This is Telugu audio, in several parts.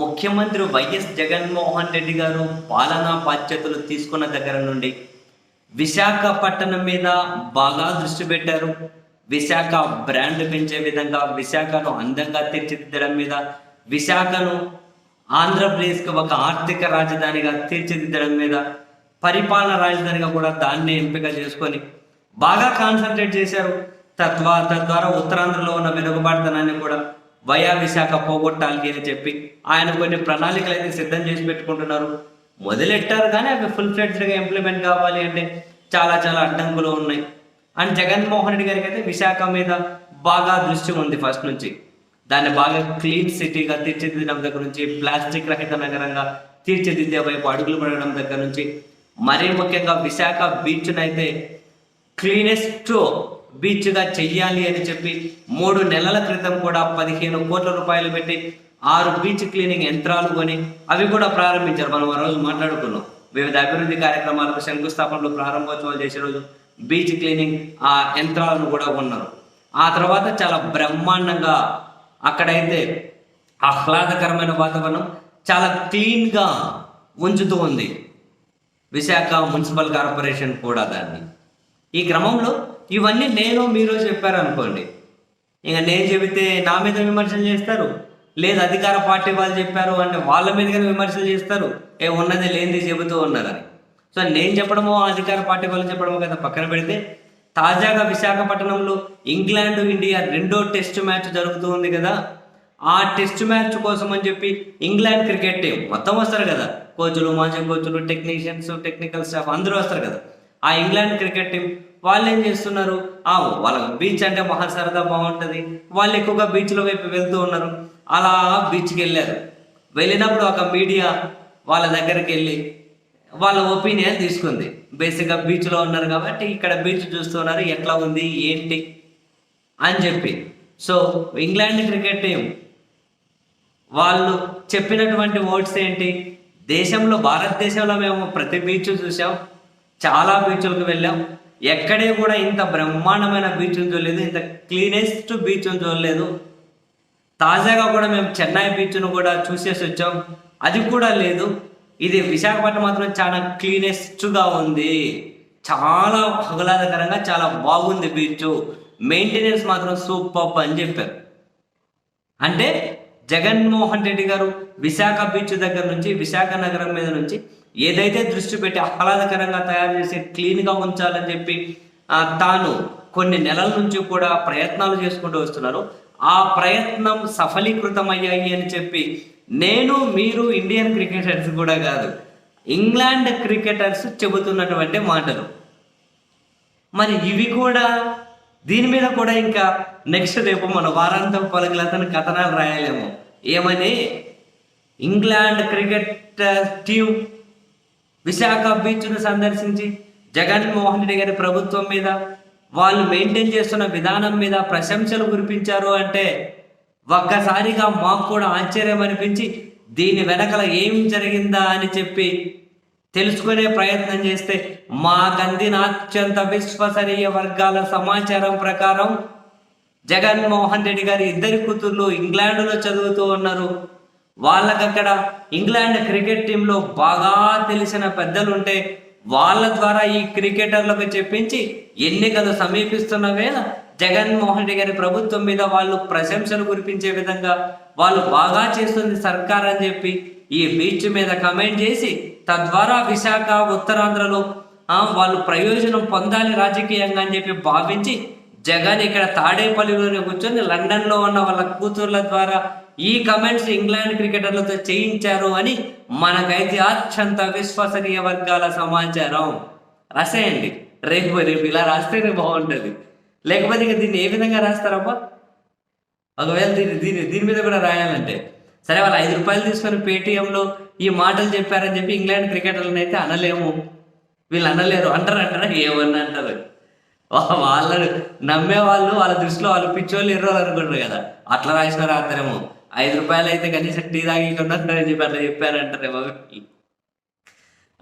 ముఖ్యమంత్రి వైఎస్ జగన్మోహన్ రెడ్డి గారు పాలనా బాధ్యతలు తీసుకున్న దగ్గర నుండి విశాఖపట్నం మీద బాగా దృష్టి పెట్టారు. విశాఖ బ్రాండ్ పెంచే విధంగా విశాఖను అందంగా తీర్చిదిద్దడం మీద విశాఖను ఆంధ్రప్రదేశ్కి ఒక ఆర్థిక రాజధానిగా తీర్చిదిద్దడం మీద పరిపాలన రాజధానిగా కూడా దాన్ని ఎంపిక చేసుకొని బాగా కాన్సన్ట్రేట్ చేశారు. తద్వా తద్వారా ఉత్తరాంధ్రలో ఉన్న వెనుకబాటుతనాన్ని కూడా వయా విశాఖ పోగొట్టాలి అని చెప్పి ఆయన కొన్ని ప్రణాళికలు అయితే సిద్ధం చేసి పెట్టుకుంటున్నారు. మొదలెట్టారు కానీ అవి ఫుల్ ఫ్లెడ్జ్డ్గా ఇంప్లిమెంట్ కావాలి అంటే చాలా చాలా అడ్డంకులు ఉన్నాయి. అండ్ జగన్మోహన్ రెడ్డి గారికి అయితే విశాఖ మీద బాగా దృష్టి ఉంది ఫస్ట్ నుంచి. దాన్ని బాగా క్లీన్ సిటీగా తీర్చిదిద్దడం దగ్గర నుంచి ప్లాస్టిక్ రహిత నగరంగా తీర్చిదిద్దే వైపు అడుగులు పడడం దగ్గర నుంచి మరీ ముఖ్యంగా విశాఖ బీచ్ను అయితే క్లీనెస్ట్ బీచ్గా చెయ్యాలి అని చెప్పి మూడు నెలల క్రితం కూడా పదిహేను కోట్ల రూపాయలు పెట్టి ఆరు బీచ్ క్లీనింగ్ యంత్రాలు కొని అవి కూడా ప్రారంభించారు. మనం ఆ రోజు మాట్లాడుకున్నాం. వివిధ అభివృద్ధి కార్యక్రమాలకు శంకుస్థాపనలు ప్రారంభోత్సవాలు చేసే రోజు బీచ్ క్లీనింగ్ ఆ యంత్రాలను కూడా ఉన్నారు ఆ తర్వాత చాలా బ్రహ్మాండంగా అక్కడైతే ఆహ్లాదకరమైన వాతావరణం చాలా క్లీన్గా ఉంచుతూ ఉంది. విశాఖ మున్సిపల్ కార్పొరేషన్ కూడా దాన్ని. ఈ క్రమంలో ఇవన్నీ నేను మీరు చెప్పారు అనుకోండి ఇంకా నేను చెబితే నా మీద విమర్శలు చేస్తారు? లేదు అధికార పార్టీ వాళ్ళు చెప్పారు అంటే వాళ్ళ మీదగానే విమర్శలు చేస్తారు? ఏ ఉన్నది లేనిది చెబుతూ ఉన్నారని సో నేను చెప్పడమో అధికార పార్టీ వాళ్ళు చెప్పడమో కదా పక్కన పెడితే తాజాగా విశాఖపట్నంలో ఇంగ్లాండ్ ఇండియా రెండో టెస్ట్ మ్యాచ్ జరుగుతూ ఉంది కదా. ఆ టెస్ట్ మ్యాచ్ కోసం అని చెప్పి ఇంగ్లాండ్ క్రికెట్ టీం మొత్తం వస్తారు కదా. కోచ్లు మాజీ కోచ్లు టెక్నీషియన్స్ టెక్నికల్ స్టాఫ్ అందరూ వస్తారు కదా. ఆ ఇంగ్లాండ్ క్రికెట్ టీం వాళ్ళు ఏం చేస్తున్నారు? ఆ వాళ్ళ బీచ్ అంటే మహా సరదా బాగుంటుంది. వాళ్ళు ఎక్కువగా బీచ్ల వైపు వెళ్తూ ఉన్నారు. అలా బీచ్కి వెళ్ళారు. వెళ్ళినప్పుడు ఒక మీడియా వాళ్ళ దగ్గరికి వెళ్ళి వాళ్ళ ఒపీనియన్ తీసుకుంది. బేసిక్గా బీచ్లో ఉన్నారు కాబట్టి ఇక్కడ బీచ్ చూస్తున్నారు ఎట్లా ఉంది? ఏంటి? అని చెప్పి. సో ఇంగ్లాండ్ క్రికెట్ టీం వాళ్ళు చెప్పినటువంటి ఓట్స్ ఏంటి? దేశంలో భారతదేశంలో మేము ప్రతి బీచ్ చూసాం. చాలా బీచ్లకు వెళ్ళాం. ఎక్కడే కూడా ఇంత బ్రహ్మాండమైన బీచ్ చూడలేదు ఇంత క్లీనెస్ట్ బీచ్ చూడలేదు. తాజాగా కూడా మేము చెన్నై బీచ్ను కూడా చూసేసి వచ్చాం. అది కూడా లేదు. ఇది విశాఖపట్నం మాత్రం చాలా క్లీనెస్ట్గా ఉంది. చాలా ఆహ్లాదకరంగా చాలా బాగుంది బీచ్ మెయింటెనెన్స్ మాత్రం సూపర్ అని చెప్పారు. అంటే జగన్మోహన్ రెడ్డి గారు విశాఖ బీచ్ దగ్గర నుంచి విశాఖ నగరం మీద నుంచి ఏదైతే దృష్టి పెట్టి ఆహ్లాదకరంగా తయారు చేసి క్లీన్గా ఉంచాలని చెప్పి తాను కొన్ని నెలల నుంచి కూడా ప్రయత్నాలు చేసుకుంటూ వస్తున్నారు. ఆ ప్రయత్నం సఫలీకృతమయ్యాయి అని చెప్పి నేను మీరు ఇండియన్ క్రికెటర్స్ కూడా కాదు ఇంగ్లాండ్ క్రికెటర్స్ చెబుతున్నటువంటి మాటలు. మరి ఇవి కూడా దీని మీద కూడా ఇంకా నెక్స్ట్ రేపు మన వారాంతం పలుకులతను కథనాలు రాయలేము. ఏమని? ఇంగ్లాండ్ క్రికెట్ టీం విశాఖ బీచ్ను సందర్శించి జగన్మోహన్ రెడ్డి గారి ప్రభుత్వం మీద వాళ్ళు మెయింటైన్ చేస్తున్న విధానం మీద ప్రశంసలు కురిపించారు అంటే ఒక్కసారిగా మాకు కూడా ఆశ్చర్యం అనిపించి దీని వెనకల ఏం జరిగిందా అని చెప్పి తెలుసుకునే ప్రయత్నం చేస్తే మాకందిన అత్యంత విశ్వసనీయ వర్గాల సమాచారం ప్రకారం జగన్మోహన్ రెడ్డి గారి ఇద్దరి కూతుర్లు ఇంగ్లాండ్లో చదువుతూ ఉన్నారు. వాళ్ళకక్కడ ఇంగ్లాండ్ క్రికెట్ టీంలో బాగా తెలిసిన పెద్దలు ఉంటే వాళ్ళ ద్వారా ఈ క్రికెటర్లకు చెప్పించి ఎన్నికలు సమీపిస్తున్న వేళ జగన్మోహన్ రెడ్డి గారి ప్రభుత్వం మీద వాళ్ళు ప్రశంసలు కురిపించే విధంగా వాళ్ళు బాగా చేస్తుంది సర్కార్ అని చెప్పి ఈ బీచ్ మీద కమెంట్ చేసి తద్వారా విశాఖ ఉత్తరాంధ్రలో వాళ్ళు ప్రయోజనం పొందాలి రాజకీయంగా అని చెప్పి భావించి జగన్ ఇక్కడ తాడేపల్లిలోనే కూర్చొని లండన్లో ఉన్న వాళ్ళ కూతుర్ల ద్వారా ఈ కమెంట్స్ ఇంగ్లాండ్ క్రికెటర్లతో చేయించారు అని మనకైతే అత్యంత విశ్వసనీయ వర్గాల సమాచారం. రాసేయండి. రేపు రేపు ఇలా రాస్తేనే బాగుంటుంది. లేకపోతే ఇక దీన్ని ఏ విధంగా రాస్తారబ్బా? ఒకవేళ దీన్ని దీని దీని మీద కూడా రాయాలంటే. సరే వాళ్ళు ఐదు రూపాయలు తీసుకొని పేటిఎంలో ఈ మాటలు చెప్పారని చెప్పి ఇంగ్లాండ్ క్రికెటర్లను అయితే అనలేము. వీళ్ళు అనలేరు. అంటారు అంటారా? ఏమన్నా అంటారు. వా- వాళ్ళను నమ్మే వాళ్ళు వాళ్ళ దృష్టిలో వాళ్ళు పిచ్చోళ్ళు ఎర్రోళ్ళు అనుకుంటారు కదా. అట్లా రాసిన రాత్రేమో ఐదు రూపాయలు అయితే కనీసం టీ తాగి కొన్నారని చెప్పి అట్లా చెప్పారంటారేమో బాబు.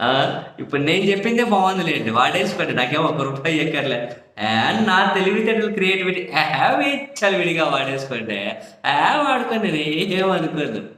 ఆ, ఇప్పుడు నేను చెప్పిందే బాగుందిలేండి వాడేసుకోండి నాకేం ఒక రూపాయి ఎక్కర్లే. అండ్ నా తెలివితేటలు క్రియేటివిటీ హ్యావ్ విడిగా వాడేసుకోండి. హ్యావ్ వాడుకోండి ఏమనుకోదు